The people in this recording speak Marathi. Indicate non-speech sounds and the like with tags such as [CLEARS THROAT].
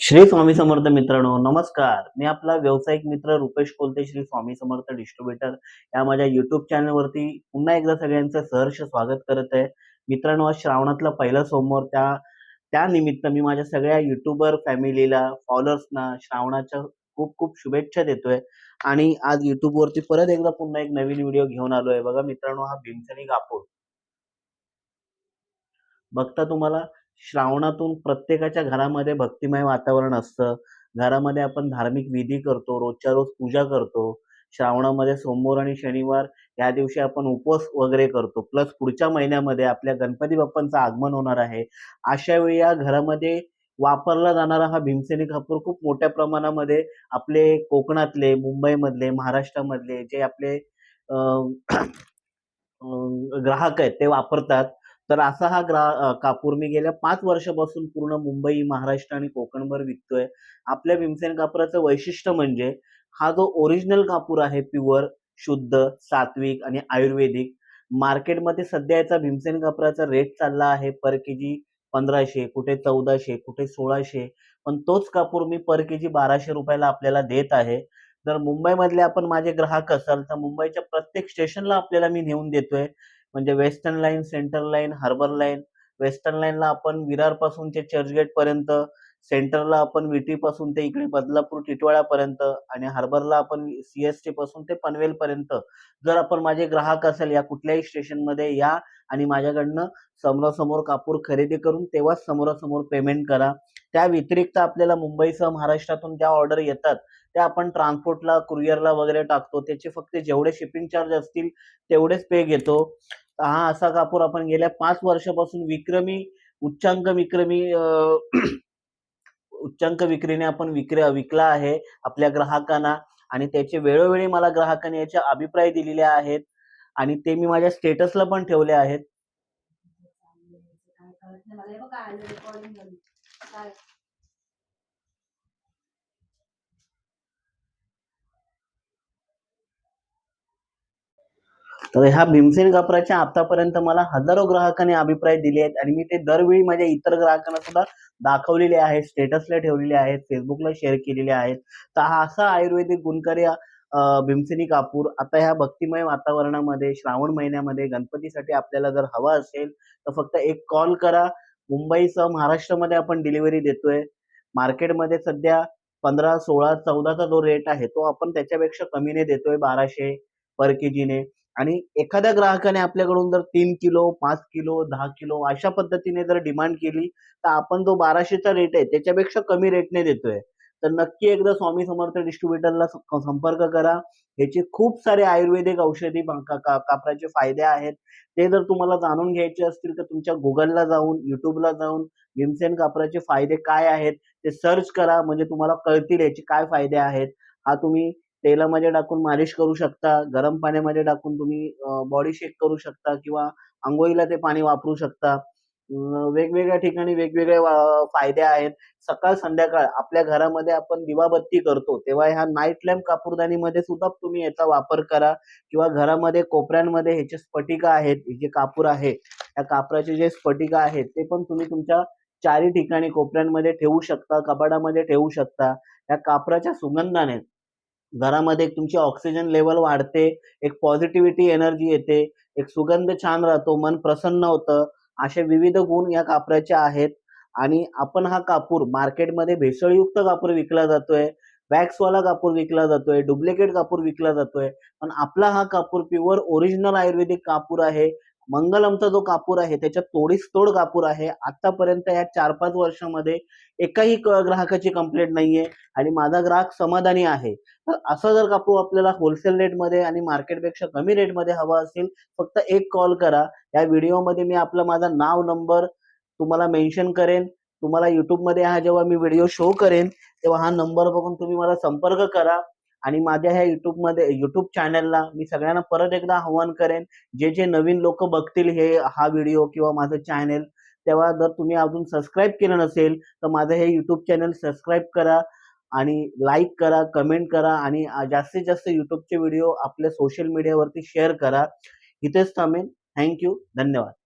श्री स्वामी समर्थ मित्रांनो नमस्कार. मी आपला व्यावसायिक मित्र रुपेश कोलते श्री स्वामी समर्थ डिस्ट्रीब्युटर. या माझ्या युट्यूब चॅनलवरती पुन्हा एकदा सगळ्यांचं सहर्ष स्वागत करत आहे. मित्रांनो आज श्रावणातला पहिला सोमवार. त्या त्या निमित्त मी माझ्या सगळ्या युट्यूबर फॅमिलीला फॉलोअर्सना श्रावणाच्या खूप खूप शुभेच्छा देतोय. आणि आज युट्यूबवरती परत एकदा पुन्हा एक नवीन व्हिडिओ घेऊन आलोय. बघा मित्रांनो हा भीमसनी कापूर. बघता तुम्हाला? श्रावणातून प्रत्येकाच्या घरामध्ये भक्तिमय वातावरण असतं. घरामध्ये आपण धार्मिक विधी करतो रोजच्या रोज पूजा करतो. श्रावणामध्ये सोमवार आणि शनिवार या दिवशी आपण उपवास वगैरे करतो. प्लस पुढच्या महिन्यामध्ये आपल्या गणपती बाप्पांचं आगमन होणार आहे. अशा वेळी या घरामध्ये वापरला जाणारा हा भीमसेनी कापूर खूप मोठ्या प्रमाणामध्ये आपले कोकणातले मुंबईमधले महाराष्ट्रामधले जे आपले ग्राहक आहेत ते वापरतात. तर असा हा ग्रा कापूर मी गेल्या पाच वर्षापासून पूर्ण मुंबई महाराष्ट्र आणि कोकणभर विकतोय. आपल्या भीमसेन कापराचं वैशिष्ट्य म्हणजे हा जो ओरिजिनल कापूर आहे प्युअर शुद्ध सात्विक आणि आयुर्वेदिक मार्केटमध्ये सध्या याचा भीमसेन कापराचा रेट चालला आहे पर के जी पंधराशे कुठे चौदाशे कुठे सोळाशे पण तोच कापूर मी पर के जी बाराशे रुपयाला आपल्याला देत आहे. जर मुंबईमधले आपण माझे ग्राहक असाल तर मुंबईच्या प्रत्येक स्टेशनला आपल्याला मी नेऊन देतोय. म्हणजे western line central line harbour line. Western लाईनला आपण विरारपासून ते चर्चगेट पर्यंत सेंटरला आपण विटी पासून ते इकडे बदलापूर टिटवाळ्यापर्यंत आणि हार्बरला आपण सीएसटी पासून ते पनवेल पर्यंत. जर आपण माझे ग्राहक असेल या कुठल्याही स्टेशनमध्ये या आणि माझ्याकडनं समोरासमोर कापूर खरेदी करून तेव्हाच समोरासमोर पेमेंट करा. त्या व्यतिरिक्त आपल्याला मुंबईसह महाराष्ट्रातून ज्या ऑर्डर येतात त्या आपण ट्रान्सपोर्टला कुरिअरला वगैरे टाकतो. त्याचे फक्त जेवढे शिपिंग चार्ज असतील तेवढेच पे घेतो. हा असा कापूर आपण गेल्या पाच वर्षापासून विक्रमी उच्चांक विक्रमी [CLEARS THROAT] उच्चांक विक्रीने आपण विक्री विकला आहे आपल्या ग्राहकांना. आणि त्याचे वेळोवेळी मला ग्राहकांनी याचे अभिप्राय दिलेले आहेत. आणि ते मी माझ्या स्टेटसला पण ठेवले आहेत काय कळत नाही मला हे बघा आलं रेकॉर्डिंग झाली काय तर ह्या भीमसेन कापराच्या आतापर्यंत मला हजारो ग्राहकांनी अभिप्राय दिले आहेत आणि मी ते दरवेळी माझ्या इतर ग्राहकांना सुद्धा दाखवलेले आहेत स्टेटसला ठेवलेले आहेत फेसबुकला शेअर केलेले आहेत. तर हा असा आयुर्वेदिक गुणकारी भीमसेनी कापूर. आता ह्या भक्तिमय वातावरणामध्ये श्रावण महिन्यामध्ये गणपतीसाठी आपल्याला जर हवा असेल तर फक्त एक कॉल करा. मुंबईसह महाराष्ट्रामध्ये आपण डिलिव्हरी देतोय. मार्केटमध्ये सध्या पंधरा सोळा चौदाचा जो रेट आहे तो आपण त्याच्यापेक्षा कमीने देतोय बाराशे पर केजीने. आणि एखाद्या ग्राहकाने आपल्याकडून जर तीन किलो पाच किलो दहा किलो अशा पद्धतीने जर डिमांड केली तर आपण जो बाराशेचा रेट आहे त्याच्यापेक्षा कमी रेटने देतोय. तर नक्की एकदा स्वामी समर्थ डिस्ट्रीब्युटरला संपर्क करा. ह्याचे खूप सारे आयुर्वेदिक औषधी कापराचे फायदे आहेत. ते जर तुम्हाला जाणून घ्यायचे असतील तर तुमच्या गुगलला जाऊन युट्यूबला जाऊन भीमसेन कापराचे फायदे काय आहेत ते सर्च करा. म्हणजे तुम्हाला कळतील याचे काय फायदे आहेत. हा तुम्ही तेलामध्ये टाकून मालिश करू शकता गरम पाण्यामध्ये टाकून तुम्ही बॉडी शेक करू शकता किंवा आंघोळीला ते पाणी वापरू शकता. वेगवेगळ्या ठिकाणी वेगवेगळे फायदे आहेत. सकाळ संध्याकाळ आपल्या घरामध्ये आपण दिवाबत्ती करतो तेव्हा ह्या नाईट लॅम्प कापूरदानीमध्ये सुद्धा तुम्ही याचा वापर करा किंवा घरामध्ये कोपऱ्यांमध्ये ह्याचे स्फटिका आहेत जे कापूर आहे या कापराचे जे स्फटिका आहेत ते पण तुम्ही तुमच्या चारी ठिकाणी कोपऱ्यांमध्ये ठेवू शकता कपाडामध्ये ठेवू शकता. या कापराच्या सुगंधाने घरामध्ये एक तुमची ऑक्सिजन लेवल वाढते एक पॉझिटिव्हिटी एनर्जी येते एक सुगंध छान राहतो मन प्रसन्न होतं असे विविध गुण या कापराचे आहेत. आणि आपण हा कापूर मार्केटमध्ये भेसळयुक्त कापूर विकला जातोय वॅक्सवाला कापूर विकला जातोय डुप्लिकेट कापूर विकला जातोय. पण आपला हा कापूर प्युअर ओरिजिनल आयुर्वेदिक कापूर आहे. मंगलमचा जो कापूर आहे त्याच्यात तोडीस तोड कापूर आहे. आतापर्यंत या चार पाच वर्षामध्ये एकाही ग्राहकाची कंप्लेंट नाहीये आणि माझा ग्राहक समाधानी आहे. तर असं जर कापूर आपल्याला होलसेल रेटमध्ये आणि मार्केटपेक्षा कमी रेटमध्ये हवा असेल फक्त एक कॉल करा. या व्हिडिओमध्ये मी आपलं माझा नाव नंबर तुम्हाला मेन्शन करेन. तुम्हाला युट्यूबमध्ये हा जेव्हा मी व्हिडिओ शो करेन तेव्हा हा नंबर बघून तुम्ही मला संपर्क करा. आणि माझ्या ह्या युट्यूबमध्ये युट्यूब चॅनलला मी सगळ्यांना परत एकदा आव्हान करेन जे जे नवीन लोक बघतील हे हा व्हिडिओ किंवा माझं चॅनल तेव्हा जर तुम्ही अजून सबस्क्राईब केलं नसेल तर माझं हे युट्यूब चॅनल सबस्क्राईब करा आणि लाईक करा कमेंट करा आणि जास्तीत जास्त युट्यूबचे व्हिडिओ आपल्या सोशल मीडियावरती शेअर करा. इथेच थांबेन. थँक्यू धन्यवाद.